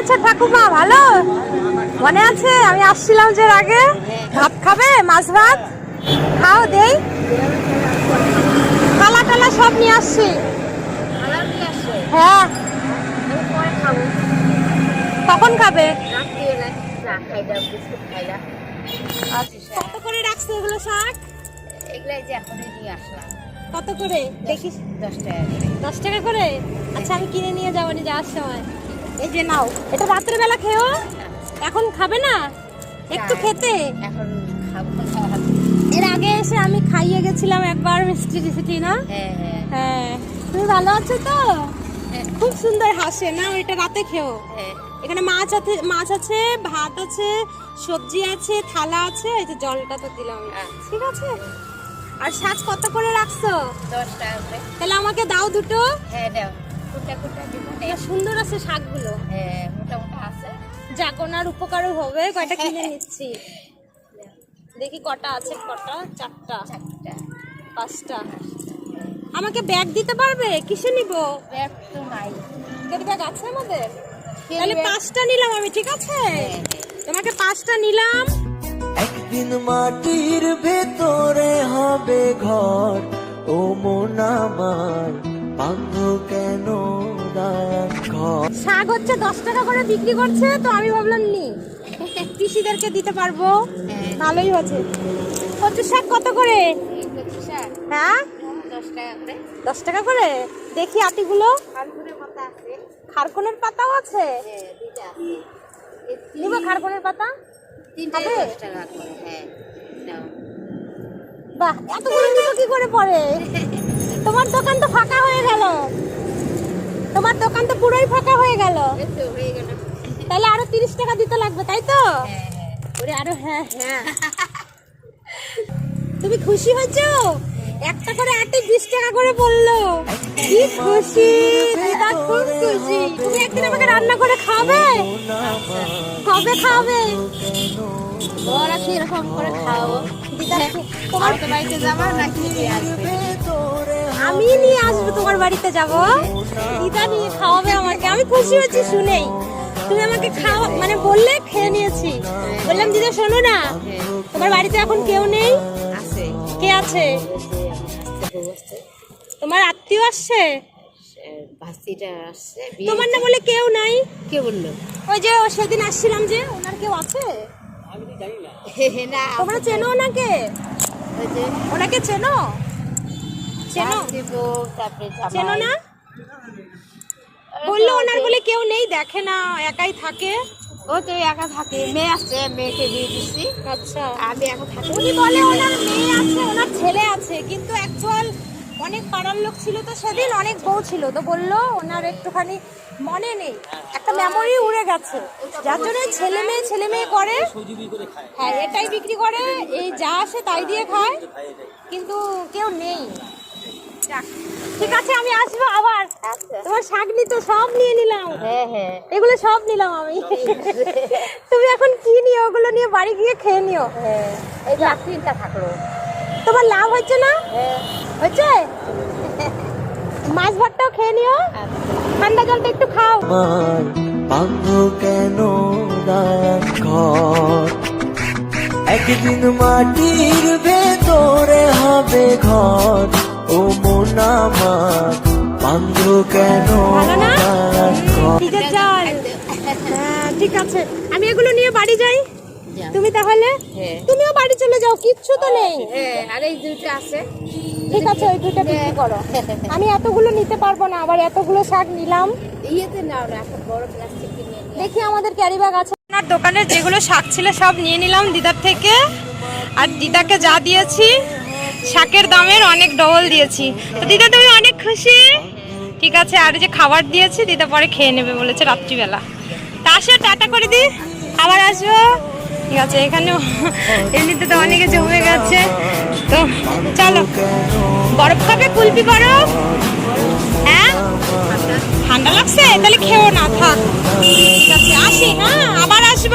আছো ঠাকুমা ভালো? মনে আছে? আমি আসছিলাম যে আগে ভাত খাবে? মাছ ভাত? খাও, দেই। কালা টালা সব নিয়ে আসছি। হ্যাঁ। কখন খাবে? আচ্ছা কত করে রাখছো এগুলো শাক? এগুলাই যে এখনই নিয়ে আসলাম কত করে? দেখিস। দশ টাকা করে দশ টাকা করে। আচ্ছা আমি কিনে নিয়ে যাব, নি যাওয়ার সময়। এই যে নাও এটা রাত্রে বেলা খেও। এখন খাবে না? একটু খেতে? এখন খাব এর আগে এসে আমি খাইয়ে গেছিলাম একবার মিষ্টি টিষ্টি না? হ্যাঁ হ্যাঁ। হ্যাঁ। তুমি ভালো আছো তো? হ্যাঁ, খুব সুন্দর হাসে না? এটা রাতে খেও। এখানে মাছ আছে মাছ আছে ভাত আছে সবজি আছে থালা আছে এই যে জলটা তো দিলাম। ঠিক আছে? আর শাক কত করে রাখছো? দশ টাকা করে। তাহলে আমাকে দাও দুটো। হ্যাঁ দাও। কুটা কুটা দিব। সুন্দর আছে শাকগুলো। হ্যাঁ মোটা মোটা আছে। যাক ওনার উপকারও হবে কয়টা কিনে নিচ্ছি। দেখি কটা আছে কটা? চারটা। চারটা। পাঁচটা। আমাকে ব্যাগ দিতে পারবে? কিসে নিব? ব্যাগ তো নাই। ক্যারি ব্যাগ আছে আমাদের? তাহলে পাঁচটা নিলাম আমি ঠিক আছে? হ্যাঁ, তোমাকে পাঁচটা নিলাম। একদিন মাটির ভেতরে হবে ঘর। ও মন আমার বান্ধ কেন শাক হচ্ছে দশ টাকা করে বিক্রি করছে তো আমি ভাবলাম নি। পিসিদেরকে দিতে পারব। হ্যাঁ। ভালোই হচ্ছে কচু শাক কত করে? হ্যাঁ? দশ টাকা করে। করে? দেখি আটিগুলো। খারকনের পাতাও আছে? হ্যাঁ নিব খারকনের পাতা? করে হ্যাঁ। বাহ এতগুলো নিব কি করে পরে? তোমার দোকান তো ফাঁকা হয়ে গেল তোমার দোকান তো পুরোই ফাঁকা হয়ে গেল? হয়ে তাহলে আরও তিরিশ টাকা দিতে লাগবে তাই তো? হ্যাঁ হ্যাঁ। ওরে আরও হ্যাঁ হ্যাঁ। তুমি খুশি হয়েছো? একটা করে আটি বিশ টাকা করে বলল। কি খুশি? দিদা খুব খুশি। তুমি একদিন আমাকে রান্না করে খাবে কবে খাবে আছে এরকম করে খাও দিদা তোমার বাড়িতে যাবা নাকি আমি নিয়ে আসব তোমার বাড়িতে যাব? দিদা নিয়ে খাওয়াবে আমাকে। আমি খুশি হয়েছি শুনেই। তুমি আমাকে খাওয়া মানে বললে খেয়ে নিয়েছি। বললাম দিদা শোনো না। তোমার বাড়িতে এখন কেউ নেই? কে আছে? তোমার আত্মীয় আসছে? আসছে তোমার না বলে কেউ নাই? কে বলল? ওই যে ও সেদিন আসছিলাম যে ওনার কেউ আছে? না। তোমরা চেনো ওনাকে? ওনাকে চেনো? চেনো? চেনো না? বলল ওনার বলে কেউ নেই দেখে না একাই থাকে। ও তো একা থাকে মেয়ে আসছে মেয়েকে বিয়ে দিচ্ছি আচ্ছা। আমি এখন থাকি। উনি বলে ওনার মেয়ে আছে ওনার ছেলে আছে কিন্তু অ্যাকচুয়াল অনেক পাড়ার লোক ছিল তো সেদিন অনেক বউ ছিল তো বলল ওনার একটুখানি মনে নেই। একটা মেমোরি উড়ে গেছে। যার জন্য ছেলে মেয়ে ছেলে মেয়ে করে। হ্যাঁ এটাই বিক্রি করে এই যা আসে তাই দিয়ে খায়। কিন্তু কেউ নেই। যাক, ঠিক আছে আমি আসব আবার। আচ্ছা। তোমার শাক তো সব নিয়ে নিলাম। হ্যাঁ হ্যাঁ। এগুলো সব নিলাম আমি। তুমি এখন কি নিও ওগুলো নিয়ে বাড়ি গিয়ে খেয়ে নিও। হ্যাঁ এই যে তিনটা থাকল। তোমার লাভ হচ্ছে না? হ্যাঁ। হচ্ছে? মাছ ভাতটাও খেয়ে নিও। ঠান্ডা জলটা একটু খাও। কেন ঘর? একদিন মাটির ভেতরে হবে ঘর। বান্ধ কেন ভালো না? ঠিক আছে হ্যাঁ ঠিক আছে। আমি এগুলো নিয়ে বাড়ি যাই। তুমি তাহলে? হ্যাঁ। তুমিও বাড়ি চলে যাও কিচ্ছু তো নেই। হ্যাঁ আর এই দুইটা আছে। ঠিক আছে ওই দুটো বিক্রি করো। আমি এতগুলো নিতে পারব না আবার এতগুলো শাক নিলাম। ইয়েতে নাও না একটা বড় প্লাস্টিক কিনে দেখি আমাদের ক্যারি ব্যাগ আছে। আপনার দোকানে যেগুলো শাক ছিল সব নিয়ে নিলাম দিদার থেকে। আর দিদাকে যা দিয়েছি শাকের দামের অনেক ডবল দিয়েছি। তো দিদা তুমি অনেক খুশি? ঠিক আছে, আর যে খাবার দিয়েছি, দিদা পরে খেয়ে নেবে বলেছে রাত্রিবেলা। তা আসো টাটা করে দি। আবার আসব। ঠিক আছে এখানে এমনিতে তো অনেকে জমে গেছে। তো চলো, বরফ খাবে কুলপি বরফ? হ্যাঁ? ঠান্ডা লাগছে? তাহলে খেও না, থাক। ঠিক আছে, আসি হ্যাঁ আবার আসব।